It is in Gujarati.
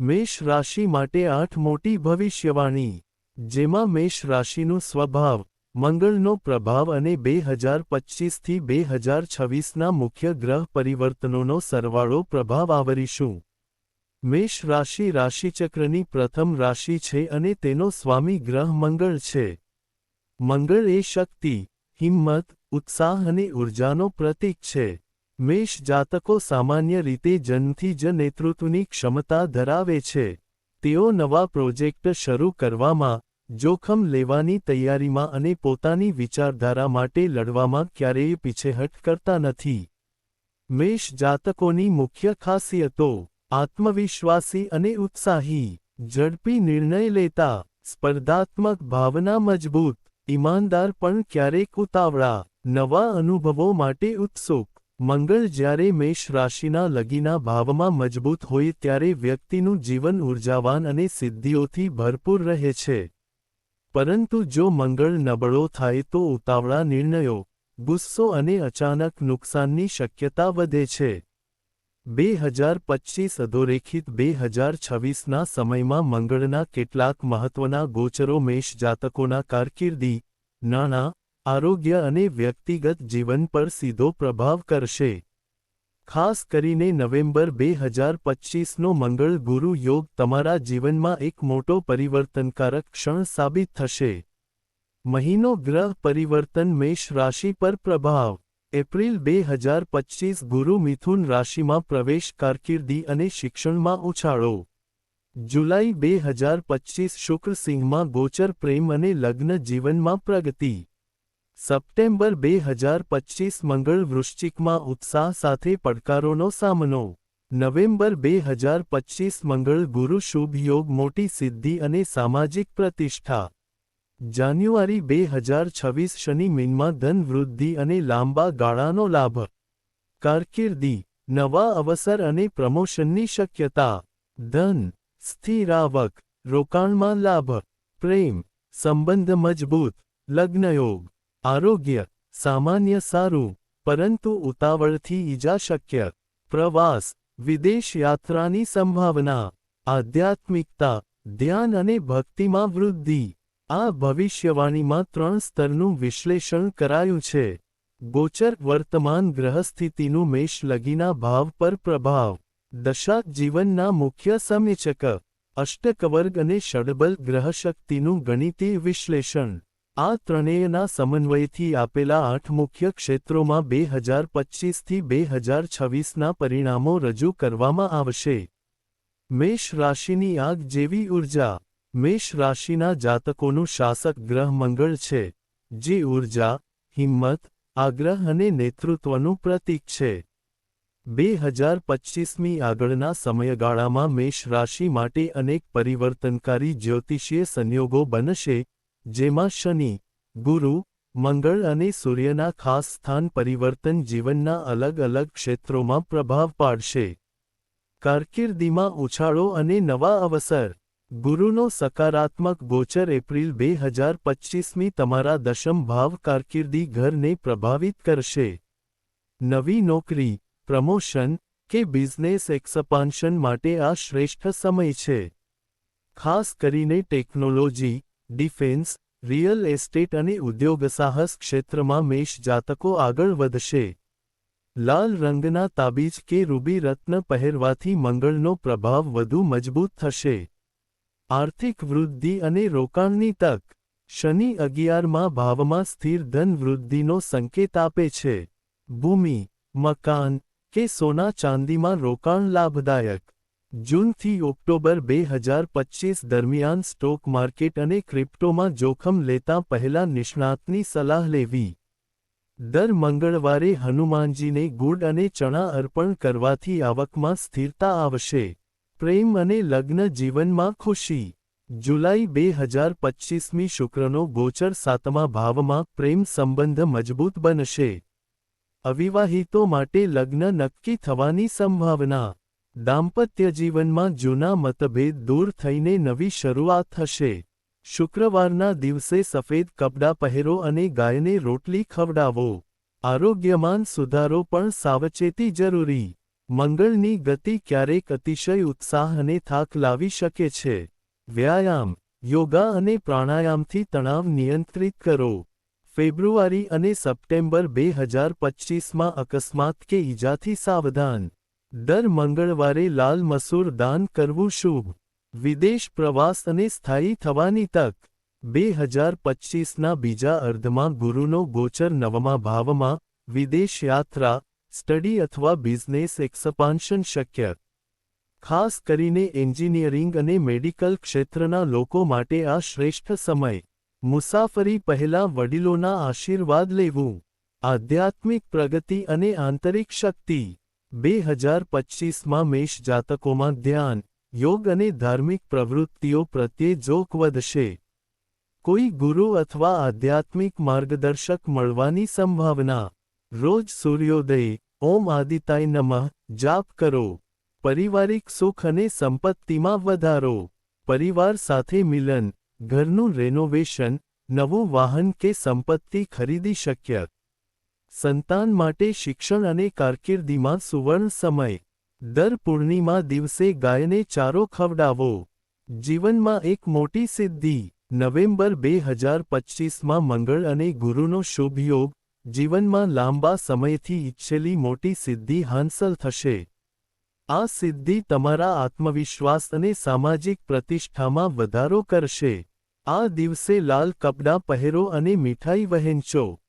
મેષ રાશિ માટે આઠ મોટી ભવિષ્યવાણી, જેમાં મેષ રાશિનું સ્વભાવ, મંગળનો પ્રભાવ અને બે હજાર પચ્ચીસથી બે હજાર છવ્વીસના મુખ્ય ગ્રહ પરિવર્તનોનો સરવાળો પ્રભાવ આવરીશું. મેષ રાશિ રાશિચક્રની પ્રથમ રાશિ છે અને તેનો સ્વામી ગ્રહ મંગળ છે. મંગળ એ શક્તિ, હિંમત, ઉત્સાહ અને ઉર્જાનો પ્રતીક છે. મેષ જાતકો સામાન્ય રીતે જન્મથી જ નેતૃત્વની ક્ષમતા ધરાવે છે. તેઓ નવા પ્રોજેક્ટ શરૂ કરવામાં, જોખમ લેવાની તૈયારીમાં અને પોતાની વિચારધારા માટે લડવામાં ક્યારેય પીછેહટ કરતા નથી. મેષ જાતકોની મુખ્ય ખાસિયતો, આત્મવિશ્વાસી અને ઉત્સાહી, ઝડપી નિર્ણય લેતા, સ્પર્ધાત્મક ભાવના મજબૂત, ઈમાનદાર પણ ક્યારેક ઉતાવળા, નવા અનુભવો માટે ઉત્સુક. મંગળ જ્યારે મેષ રાશિના લગીના ભાવમાં મજબૂત હોય ત્યારે વ્યક્તિનું જીવન ઉર્જાવાન અને સિદ્ધિઓથી ભરપૂર રહે છે. પરંતુ જો મંગળ નબળો થાય તો ઉતાવળા નિર્ણયો, ગુસ્સો અને અચાનક નુકસાનની શક્યતા વધે છે. બે હજાર પચ્ચીસ અધોરેખિત બે હજાર છવ્વીસના સમયમાં મંગળના કેટલાક મહત્વના ગોચરો મેષ જાતકોના કારકિર્દી, નાણાં આરોગ્ય અને વ્યક્તિગત જીવન પર સીધો પ્રભાવ કરશે. ખાસ કરીને નવેમ્બર બે હજાર પચ્ચીસનો મંગળ ગુરુ યોગ તમારા જીવનમાં એક મોટો પરિવર્તનકારક ક્ષણ સાબિત થશે. મહિનો ગ્રહ પરિવર્તન મેષ રાશિ પર પ્રભાવ. એપ્રિલ બે હજાર પચીસ ગુરુ મિથુન રાશિમાં પ્રવેશ કારકિર્દી અને શિક્ષણમાં ઉછાળો. જુલાઈ બે હજાર પચ્ચીસ શુક્ર સિંહમાં ગોચર પ્રેમ અને લગ્ન જીવનમાં પ્રગતિ. સપ્ટેમ્બર બે હજાર પચ્ચીસ મંગળ વૃશ્ચિકમાં ઉત્સાહ સાથે પડકારોનો સામનો. નવેમ્બર બે હજાર પચ્ચીસ મંગળ ગુરુ શુભ યોગ મોટી સિદ્ધિ અને સામાજિક પ્રતિષ્ઠા. જાન્યુઆરી બે હજાર છવ્વીસ શનિ મીનમાં ધન વૃદ્ધિ અને લાંબા ગાળાનો લાભ. કારકિર્દી, નવા અવસર અને પ્રમોશનની શક્યતા. ધન, સ્થિરાવક, રોકાણમાં લાભ. પ્રેમ, સંબંધ મજબૂત, લગ્નયોગ. આરોગ્ય, સામાન્ય સારું, પરંતુ ઉતાવળથી ઈજા શક્ય પ્રવાસ, વિદેશ યાત્રાની સંભાવના, આધ્યાત્મિકતા, ધ્યાન અને ભક્તિમાં વૃદ્ધિ, આ ભવિષ્યવાણીમાં ત્રણ સ્તરનું વિશ્લેષણ કરાયું છે. ગોચર વર્તમાન ગ્રહસ્થિતિનું મેષ લગીના ભાવ પર પ્રભાવ દશા જીવનના મુખ્ય સમીચક, અષ્ટકવર્ગ અને ષડબલ ગ્રહશક્તિનું ગણિતીય વિશ્લેષણ. આ ત્રણેયના સમન્વયથી આપેલા આઠ મુખ્ય ક્ષેત્રોમાં બે હજાર પચ્ચીસથી બે હજાર છવ્વીસના પરિણામો રજૂ કરવામાં આવશે. મેષ રાશિની આગ જેવી ઊર્જા. મેષ રાશિના જાતકોનું શાસક ગ્રહ મંગળ છે, જે ઊર્જા, હિંમત, આગ્રહ અને નેતૃત્વનું પ્રતીક છે. બે હજાર પચ્ચીસમી આગળના સમયગાળામાં મેષ રાશિ માટે અનેક પરિવર્તનકારી જ્યોતિષીય સંયોગો બનશે જેમાં શનિ, ગુરુ, મંગળ અને સૂર્યના ખાસ સ્થાન પરિવર્તન જીવનના અલગ અલગ ક્ષેત્રોમાં પ્રભાવ પાડશે. કારકિર્દીમાં ઉછાળો અને નવા અવસર. ગુરુનો સકારાત્મક ગોચર એપ્રિલ બે હજાર પચ્ચીસમી તમારા દશમ ભાવ કારકિર્દી ઘરને પ્રભાવિત કરશે. નવી નોકરી, પ્રમોશન કે બિઝનેસ એક્સપાન્શન માટે આ શ્રેષ્ઠ સમય છે. ખાસ કરીને ટેકનોલોજી ડિફેન્સ, રિયલ એસ્ટેટ અને ઉદ્યોગસાહસ ક્ષેત્રમાં મેષ જાતકો આગળ વધશે. લાલ રંગના તાબીજ કે રૂબી રત્ન પહેરવાથી મંગળનો પ્રભાવ વધુ મજબૂત થશે. આર્થિક વૃદ્ધિ અને રોકાણની તક. શનિ અગિયારમાં ભાવમાં સ્થિર ધન વૃદ્ધિનો સંકેત આપે છે. ભૂમિ, મકાન કે સોના ચાંદીમાં રોકાણ લાભદાયક. જૂનથી ઓક્ટોબર બે હજાર પચ્ચીસ દરમિયાન સ્ટોક માર્કેટ અને ક્રિપ્ટોમાં જોખમ લેતા પહેલા નિષ્ણાતની સલાહ લેવી. દર મંગળવારે હનુમાનજીને ગુડ અને ચણા અર્પણ કરવાથી આવકમાં સ્થિરતા આવશે. પ્રેમ અને લગ્ન જીવનમાં ખુશી. જુલાઈ બે હજાર પચ્ચીસમી શુક્રનો ગોચર સાતમા ભાવમાં પ્રેમ સંબંધ મજબૂત બનશે. અવિવાહિતો માટે લગ્ન નક્કી થવાની સંભાવના દાંપત્ય જીવનમાં જૂના મતભેદ દૂર થઈને નવી શરૂઆત થશે. શુક્રવારના દિવસે સફેદ કપડાં પહેરો અને ગાયને રોટલી ખવડાવો. આરોગ્યમાન સુધારો પણ સાવચેતી જરૂરી. મંગળની ગતિ ક્યારેક અતિશય ઉત્સાહ અને થાક લાવી શકે છે. વ્યાયામ, યોગા અને પ્રાણાયામથી તણાવ નિયંત્રિત કરો. ફેબ્રુઆરી અને સપ્ટેમ્બર બે હજાર પચ્ચીસમાં અકસ્માત કે ઈજાથી સાવધાન. દર મંગળવારે લાલ મસૂર દાન કરવું શુભ. વિદેશ પ્રવાસ અને સ્થાયી થવાની તક. બે હજાર પચ્ચીસના બીજા અર્ધમાં ગુરુનો ગોચર નવમા ભાવમાં વિદેશ યાત્રા, સ્ટડી અથવા બિઝનેસ એક્સપાન્શન શક્ય. ખાસ કરીને એન્જિનિયરિંગ અને મેડિકલ ક્ષેત્રના લોકો માટે આ શ્રેષ્ઠ સમય. મુસાફરી પહેલા વડીલોના આશીર્વાદ લેવું. આધ્યાત્મિક પ્રગતિ અને આંતરિક શક્તિ. બે હજાર પચ્ચીસમાં મેષ જાતકોમાં ધ્યાન, યોગ અને ધાર્મિક પ્રવૃત્તિઓ પ્રત્યે જોક વધશે. કોઈ ગુરુ અથવા આધ્યાત્મિક માર્ગદર્શક મળવાની સંભાવના. રોજ સૂર્યોદય, ઓમ આદિતાય નમઃ, જાપ કરો. પારિવારિક સુખ અને સંપત્તિમાં વધારો. પરિવાર સાથે મિલન, ઘરનું રેનોવેશન નવું વાહન કે સંપત્તિ ખરીદી શક્ય. સંતાન માટે શિક્ષણ અને કારકિર્દીમાં સુવર્ણ સમય. દર પૂર્ણિમા દિવસે ગાયને ચારો ખવડાવો. જીવનમાં એક મોટી સિદ્ધિ. નવેમ્બર બે હજાર પચ્ચીસમાં મંગળ અને ગુરુનો શુભ યોગ જીવનમાં લાંબા સમયથી ઇચ્છેલી મોટી સિદ્ધિ હાંસલ થશે. આ સિદ્ધિ તમારા આત્મવિશ્વાસ અને સામાજિક પ્રતિષ્ઠામાં વધારો કરશે. આ દિવસે લાલ કપડાં પહેરો અને મીઠાઈ વહેંચો.